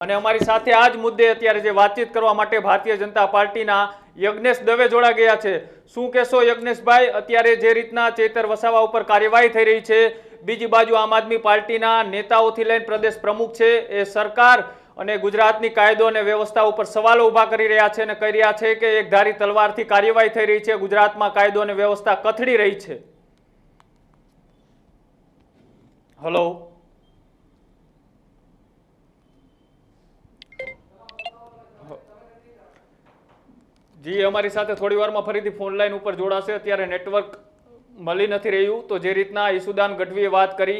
અને અમારી સાથે આ જ મુદ્દે અત્યારે જે વાતચીત કરવા માટે ભારતીય જનતા પાર્ટીના યજ્ઞેશ દવે જોડા ગયા છે. શું કહેશો યજ્ઞેશભાઈ, અત્યારે જે રીતના ચેતર વસાવા ઉપર કાર્યવાહી થઈ રહી છે, બીજી બાજુ આમ આદમી પાર્ટીના નેતાઓથી લઈને પ્રદેશ પ્રમુખ છે એ સરકાર અને ગુજરાતની કાયદો અને વ્યવસ્થા ઉપર સવાલો ઊભા કરી રહ્યા છે અને કહી રહ્યા છે કે એક ધારી તલવારથી કાર્યવાહી થઈ રહી છે, ગુજરાતમાં કાયદો અને વ્યવસ્થા કથળી રહી છે. હલો જી, અમારી સાથે થોડી વારમાં ફરીથી ફોન લાઈન ઉપર જોડાશે. અત્યારે નેટવર્ક મળી નથી રહ્યું. તો જે રીતના ઈસુદાન ગઢવીએ વાત કરી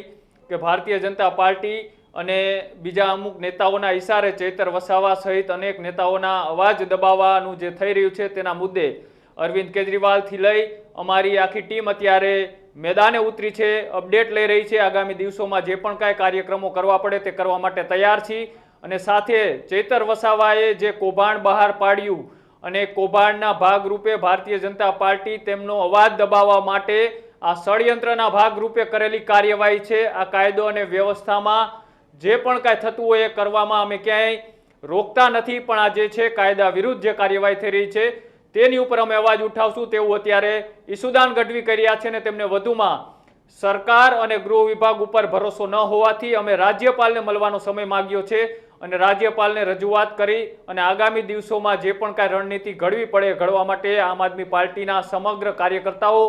કે ભારતીય જનતા પાર્ટી અને બીજા અમુક નેતાઓના ઈશારે ચૈતર વસાવા સહિત અનેક નેતાઓના અવાજ દબાવવાનું જે થઈ રહ્યું છે તેના મુદ્દે અરવિંદ કેજરીવાલથી લઈ અમારી આખી ટીમ અત્યારે મેદાને ઉતરી છે, અપડેટ લઈ રહી છે. આગામી દિવસોમાં જે પણ કાંઈ કાર્યક્રમો કરવા પડે તે કરવા માટે તૈયાર છીએ. અને સાથે ચેતર વસાવાએ જે કૌભાંડ બહાર પાડ્યું અને કૌભાંડના ભાગરૂપે ભારતીય જનતા પાર્ટી તેમનો અવાજ દબાવવા માટે આ ષડયંત્રના ભાગરૂપે કરેલી કાર્યવાહી છે. આ કાયદો અને વ્યવસ્થામાં જે પણ કાંઈ થતું હોય એ કરવામાં અમે ક્યાંય રોકતા નથી, પણ આ જે છે કાયદા વિરુદ્ધ જે કાર્યવાહી થઈ રહી છે તેની ઉપર અમે અવાજ ઉઠાવશું તેવું અત્યારે ઈસુદાન ગઢવી કરી છે અને તેમને વધુમાં સરકાર અને ગૃહ વિભાગ ઉપર ભરોસો ન હોવાથી અમે રાજ્યપાલને મળવાનો સમય માંગ્યો છે. અને રાજ્યપાલને રજૂઆત કરી અને આગામી દિવસોમાં જે પણ કાંઈ રણનીતિ ઘડવી પડે ઘડવા માટે આમ આદમી પાર્ટીના સમગ્ર કાર્યકર્તાઓ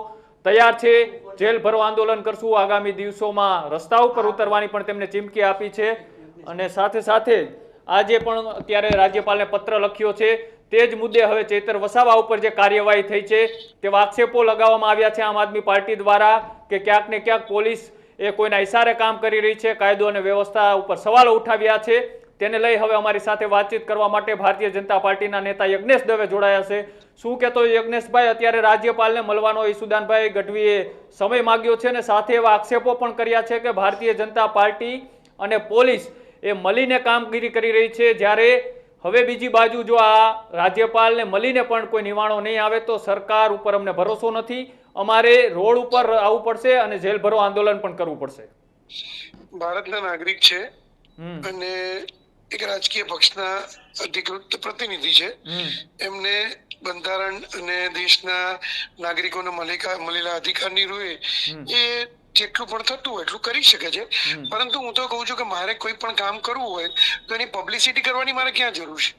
તૈયાર છે. જેલ ભરો આંદોલન કરશું. આગામી દિવસોમાં રસ્તા ઉપર ઉતરવાની પણ તેમને ચીમકી આપી છે. અને સાથે સાથે આજે પણ અત્યારે રાજ્યપાલને પત્ર લખ્યો છે. તે જ મુદ્દે હવે ચેતર વસાવા ઉપર જે કાર્યવાહી થઈ છે તેવા આક્ષેપો લગાવવામાં આવ્યા છે આમ આદમી પાર્ટી દ્વારા કે ક્યાંક ને ક્યાંક પોલીસ એ કોઈના ઇશારે કામ કરી રહી છે. કાયદો અને વ્યવસ્થા ઉપર સવાલો ઉઠાવ્યા છે. તેને લઈ હવે અમારી સાથે વાતચીત કરવા માટે ભારતીય જનતા પાર્ટીના નેતા યજ્ઞેશ દવે જોડાયા છે. શું કહેતો યજ્ઞેશભાઈ? અત્યારે રાજ્યપાલને મળવાનો ઈસુદાનભાઈ ગઢવીએ સમય માગ્યો છે અને સાથે એવા આક્ષેપો પણ કર્યા છે કે ભારતીય જનતા પાર્ટી અને પોલીસ એ મળીને કામગીરી કરી રહી છે. જ્યારે હવે બીજી બાજુ જો આ રાજ્યપાલને મળીને પણ કોઈ નિવાણો નહીં આવે તો સરકાર ઉપર અમને ભરોસો નથી. અમારે રોડ ઉપર આવવું પડશે અને જેલ ભરો આંદોલન પણ કરવું પડશે. ભારતના નાગરિક છે અને એક રાજકીય પક્ષના અધિકૃત પ્રતિનિધિ છે. એમને બંધારણ અને દેશના નાગરિકોને મળેલા અધિકારની રૂએ એ જેટલું પણ થતું હોય એટલું કરી શકે છે. પરંતુ હું તો કહું છું કે મારે કોઈ પણ કામ કરવું હોય તો એની પબ્લિસિટી કરવાની મારે ક્યાં જરૂર છે?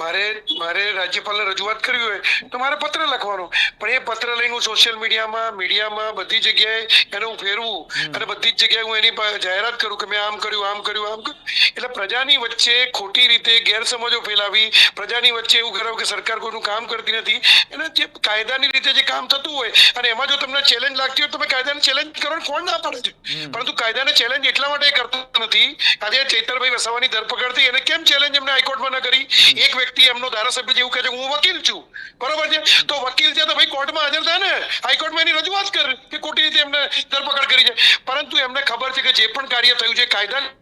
મારે મારે રાજ્યપાલને રજૂઆત કરવી હોય તો મારે પત્ર લખવાનો. પણ એ પત્ર લઈને હું સોશિયલ મીડિયામાં મીડિયામાં બધી જગ્યાએ એને હું ફેરવું અને બધી જ જગ્યાએ હું એની જાહેરાત કરું કે મેં આમ કર્યું આમ કર્યું આમ કર્યું. એટલે પ્રજાની વચ્ચે ખોટી રીતે ગેરસમજો ફેલાવી પ્રજાની વચ્ચે એવું કરાવ કે સરકાર કોઈનું કામ કરતી નથી એને જે કાયદાની રીતે જે કામ થતું હોય અને એમાં જો તમને ચેલેન્જ લાગતી હોય તો તમે કાયદાને ચેલેન્જ કરો કોણ ના પાડે છે. પરંતુ કાયદાને ચેલેન્જ એટલા માટે કરતો નથી આજે ચૈતરભાઈ વસાવાની ધરપકડ થઈ એને કેમ ચેલેન્જ એમને હાઈકોર્ટમાં ન કરી? એક વ્યક્તિ એમનો ધારાસભ્ય જેવું કહે છે, હું વકીલ છું. બરોબર છે? તો વકીલ છે તો ભાઈ કોર્ટમાં હાજર થાય ને? હાઈકોર્ટમાં એની રજૂઆત કર કે ખોટી રીતે એમને ધરપકડ કરી છે. પરંતુ એમને ખબર છે કે જે પણ કાર્ય થયું છે કાયદા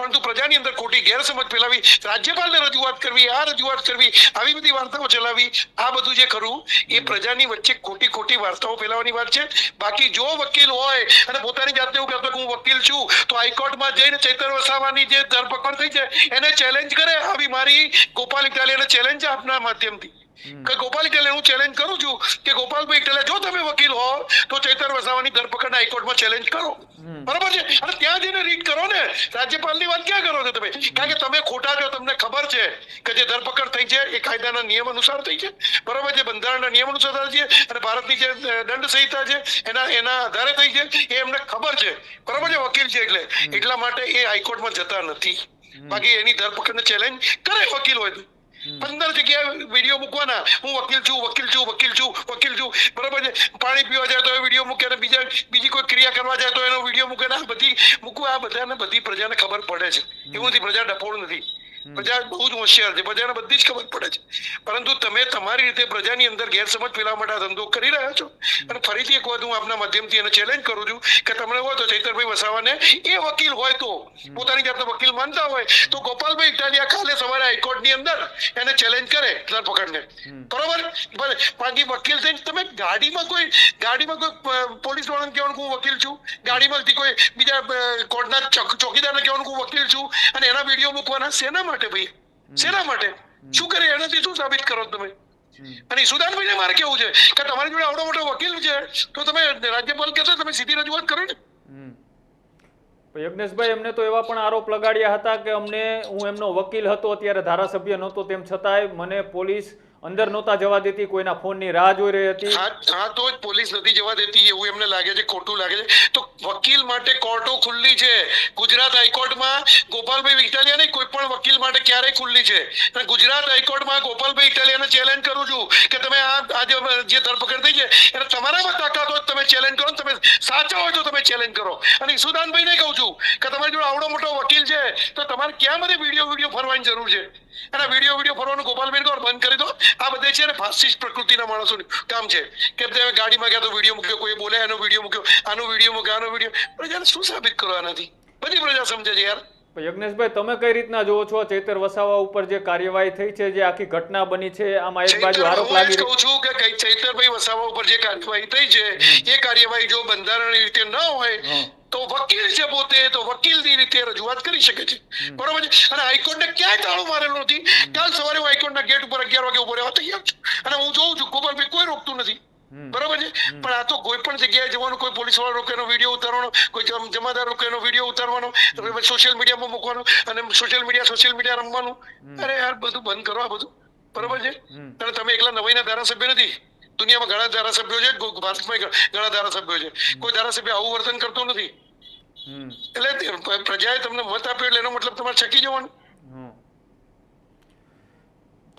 પરંતુ પ્રજાની અંદર ખોટી ગેરસમજ ફેલાવી રાજ્યપાલને રજૂઆત કરવી, આ રજૂઆત કરવી, આવી બધી વાર્તાઓ ચલાવી, આ બધું જે ખરું, એ પ્રજાની વચ્ચે ખોટી ખોટી વાર્તાઓ ફેલાવવાની વાત છે. બાકી જો વકીલ હોય, અને પોતાની જાતે એવું કહેતો કે હું વકીલ છું, તો હાઈકોર્ટમાં જઈને ચૈતર વસાવાની જે ધરપકડ થઈ છે, એને ચેલેન્જ કરે. આવી મારી ગોપાલ ઇટાલિયાને ચેલેન્જ આપના માધ્યમથી. કે ગોપાલ ઇટાલિયા હું ચેલેન્જ કરું છું? કે ગોપાલભાઈ ઇટાલિયા જો તમે વકીલ હો તો ચૈતર વસાવાની ધરપકડ હાઈકોર્ટમાં ચેલેન્જ કરો. બરાબર છે? અને ત્યાં જઈને રીડ કરો ને. રાજ્યપાલની વાત ક્યાં કરો છો તમે? કારણ કે તમે ખોટા છો તમને ખબર છે કે જે ધરપકડ થઈ છે એ કાયદાના નિયમ અનુસાર થઈ છે. બરાબર છે? બંધારણના નિયમ અનુસાર થઈ છે અને ભારતની જે દંડ સંહિતા છે એના એના આધારે થઈ છે એ એમને ખબર છે. બરાબર છે? વકીલ છે એટલે. એટલા માટે એ હાઈકોર્ટમાં જતા નથી. બાકી એની ધરપકડને ચેલેન્જ કરે વકીલ હોય તો. પંદર જગ્યાએ વીડિયો મૂકવાના. હું વકીલ છું વકીલ છું વકીલ છું વકીલ છું. બરાબર છે? પાણી પીવા જાય તો એ વીડિયો મૂકે અને બીજા બીજી કોઈ ક્રિયા કરવા જાય તો એનો વીડિયો મૂકે આ બધી મૂકવું આ બધાને બધી પ્રજાને ખબર પડે છે. એવું નથી પ્રજા ડફોળ નથી. પ્રજા બહુ જ હોશિયાર છે. પ્રજાને બધી જ ખબર પડે છે. પરંતુ તમે તમારી રીતે પ્રજાની અંદર ગેરસમજ ફેલાવવા માટે આ ધંધો કરી રહ્યા છો. અને ફરીથી એક વાત હું આપના માધ્યમથી એને ચેલેન્જ કરું છું કે તમને હોય તો ચૈતરભાઈ વસાવાને એ વકીલ હોય તો. પોતાની જાતને વકીલ માનતા હોય તો ગોપાલભાઈ ઇટાલિયા કાલે સવારે હાઈકોર્ટની અંદર એને ચેલેન્જ કરે ધરપકડને બરોબર? બાકી વકીલ થઈને તમે ગાડીમાં કોઈ ગાડીમાં કોઈ પોલીસ વાળાને કહેવાનું હું વકીલ છું. ગાડીમાંથી કોઈ બીજા કોર્ટના ચોક- ચોકીદારને કહેવાનું હું વકીલ છું. અને એના વીડિયો મૂકવાના શેના માટે ભાઈ? શેના માટે? શું કરે? એનાથી શું સાબિત કરો તમે? અને સુદાનભાઈને મારે કેવું છે? કે તમારી જોડે આવડો મોટો વકીલ છે તો તમે રાજ્યપાલ કહેશો તમે સીધી રજૂઆત કરો ને. યજ્ઞેશભાઈ એમને તો એવા પણ આરોપ લગાડ્યા હતા કે અમને, હું એમનો વકીલ હતો, અત્યારે ધારાસભ્ય નહોતો, તેમ છતાંય મને પોલીસ અંદર નહોતા જવા દેતી, કોઈના ફોનની રાહ જોઈ રહી હતી. હા તો પોલીસ નથી જવા દેતી, એવું એમને લાગે છે, ખોટું લાગે છે. તો વકીલ માટે કોર્ટો ખુલ્લી છે. ગુજરાત હાઈકોર્ટમાં ગોપાલભાઈ ઇટાલિયાને કોઈ પણ વકીલ માટે ક્યારેય ખુલ્લી છે. અને ગુજરાત હાઈકોર્ટમાં ગોપાલભાઈ ઇટાલિયાને ચેલેન્જ કરું છું કે તમે આ આ જે ધરપકડ થઈ છે, એને તમારામાં તાકાત તમે ચેલેન્જ કરો તમે સાચા હોય તો તમે ચેલેન્જ કરો. અને ઈસુદાનભાઈને કહું છું કે તમારી જોડે આવડો મોટો વકીલ છે, તો તમારે ક્યાં બધે વીડિયો વીડિયો ફરવાની જરૂર છે? અને વીડિયો વીડિયો ફરવાનું ગોપાલબેન કહો બંધ કરી દો. આ બધે છે ને ફાસિસ્ટ પ્રકૃતિના માણસોનું કામ છે. કે તમે ગાડીમાં ગયા તો વીડિયો મૂક્યો કોઈ બોલે એનો વીડિયો મૂક્યો, આનો વીડિયો મૂક્યો, આનો વીડિયો પ્રજાને શું સાબિત કરો આનાથી બધી પ્રજા સમજે છે યાર. યજ્ઞેશભાઈ તમે કઈ રીતના જોવો છો? ચૈતર વસાવા ઉપર જે કાર્યવાહી થઈ છે જે આખી ઘટના બની છે આમાં એક બાજુ આરોપ લાગી રહ્યો છું કે કઈ ચૈતરભાઈ વસાવા ઉપર જે કાર્યવાહી થઈ છે એ કાર્યવાહી જો બંધારણીય રીતે ન હોય તો વકીલ છે પોતે તો વકીલની રીતે રજૂઆત કરી શકે છે. બરોબર છે? અને હાઈકોર્ટને ક્યાંય તાળું મારેલું નથી. કાલ સવારે હું હાઈકોર્ટના ગેટ ઉપર અગિયાર વાગે ઊભો રહેવા તૈયાર છું. અને હું જોઉં છું ગોપાલભાઈ કોઈ રોકતું નથી. બરોબર છે? પણ આ તો કોઈ પણ જગ્યાએ જવાનું કોઈ પોલીસવાળા રોકે એનો વીડિયો ઉતારવાનો કોઈ જમ- જમાદાર રોકે એનો વીડિયો ઉતારવાનો સોશિયલ મીડિયામાં મૂકવાનો અને સોશિયલ મીડિયા સોશિયલ મીડિયા રમવાનું. અરે યાર બધું બંધ કરો આ બધું. બરોબર છે? અને તમે એકલા નવાઈના ધારાસભ્ય નથી. દુનિયામાં ઘણા ધારાસભ્યો છે ભારતમાં ઘણા ધારાસભ્યો છે. કોઈ ધારાસભ્ય આવું વર્તન કરતો નથી. એટલે પ્રજાએ તમને મત આપ્યો એટલે એનો મતલબ તમારે છકી જવાનું.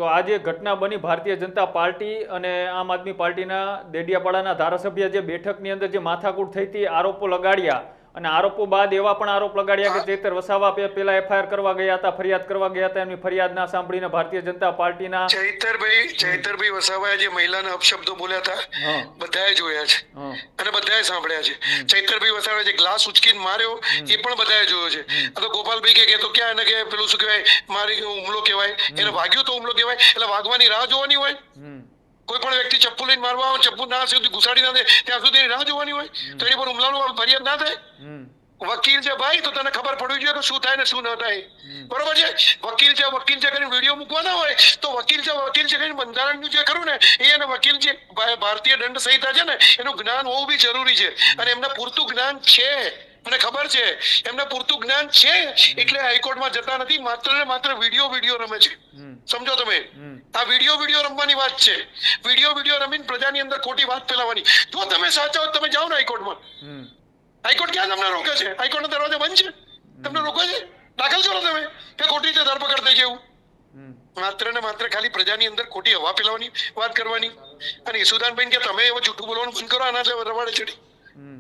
તો આ જે ઘટના બની ભારતીય જનતા પાર્ટી અને આમ આદમી પાર્ટીના દેડિયાપાડાના ધારાસભ્ય જે બેઠકની અંદર જે માથાકૂટ થઈ હતી આરોપો લગાડ્યા. અને આરોપો બાદ એવા પણ આરોપ લગાડ્યા કે ચેતર વસાવા પેલા એફઆઈઆર કરવા ગયા હતા ફરિયાદ કરવા ગયા હતા એમની ફરિયાદ ના સાંભળીને ભારતીય જનતા પાર્ટીના ચૈતરભાઈ ચૈતરભાઈ વસાવાએ જે મહિલાના અપશબ્દો બોલ્યા હતા બધાએ જોયા છે. અને બધાએ સાંભળ્યા છે. ચૈતરભાઈ વસાવે જે ગ્લાસ ઉચકીને માર્યો એ પણ બધાએ જોયો છે. આ તો ગોપાલભાઈ કે કે તો ક્યાં એને કે પેલું શું કહેવાય? મારી હુમલો કહેવાય. એને વાગ્યો તો હુમલો કહેવાય. એટલે વાગવાની રાહ જોવાની હોય. કોઈ પણ વ્યક્તિ ચપ્પુ લઈને મારવા આવે ચપ્પુ ના સુધી ઘુસાડી ના દે ત્યાં સુધી રાહ જોવાની હોય. તો એની પર હુમલાનો ફરિયાદ ના થાય? વકીલ છે ભાઈ તો તને ખબર પડવી જોઈએ કે શું થાય ને શું ન થાય. બરોબર છે? વકીલ છે વકીલ છે કરીને વીડિયો મૂકવાના હોય તો વકીલ છે વકીલ છે કરીને બંધારણનું જે ખરું ને એ અને વકીલ જે ભારતીય દંડ સંહિતા છે ને એનું જ્ઞાન હોવું બી જરૂરી છે. અને એમને પૂરતું જ્ઞાન છે. મને ખબર છે એમને પૂરતું જ્ઞાન છે એટલે હાઈકોર્ટમાં જતા નથી માત્ર ને માત્ર વીડિયો વીડિયો રમે છે. સમજો તમે? આ વીડિયો વીડિયો રમવાની વાત છે. વીડિયો વીડિયો રમીને પ્રજાની અંદર ખોટી વાત ફેલાવવાની જો તમે સાચા હો તમે જાઓ ને હાઈકોર્ટમાં. હાઈકોર્ટ ક્યાં તમને રોકે છે? હાઈકોર્ટનો દરવાજો બંધ છે? તમને રોકે છે? દાખલ કરો તમે? કે ખોટી રીતે ધરપકડ થઈ છે એવું માત્ર ને માત્ર ખાલી પ્રજાની અંદર ખોટી હવા ફેલાવવાની વાત કરવાની. અને ઈસુદાનબેન કે તમે એવો જૂઠું બોલવાનું બંધ કરો આના રવાડે ચડી. હમ.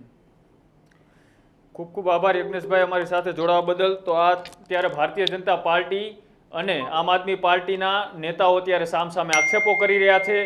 ખૂબ ખૂબ આભાર યજ્ઞેશભાઈ અમારી સાથે જોડાવા બદલ. તો આ ત્યારે ભારતીય જનતા પાર્ટી અને આમ આદમી પાર્ટીના નેતાઓ ત્યારે સામસામે આક્ષેપો કરી રહ્યા છે.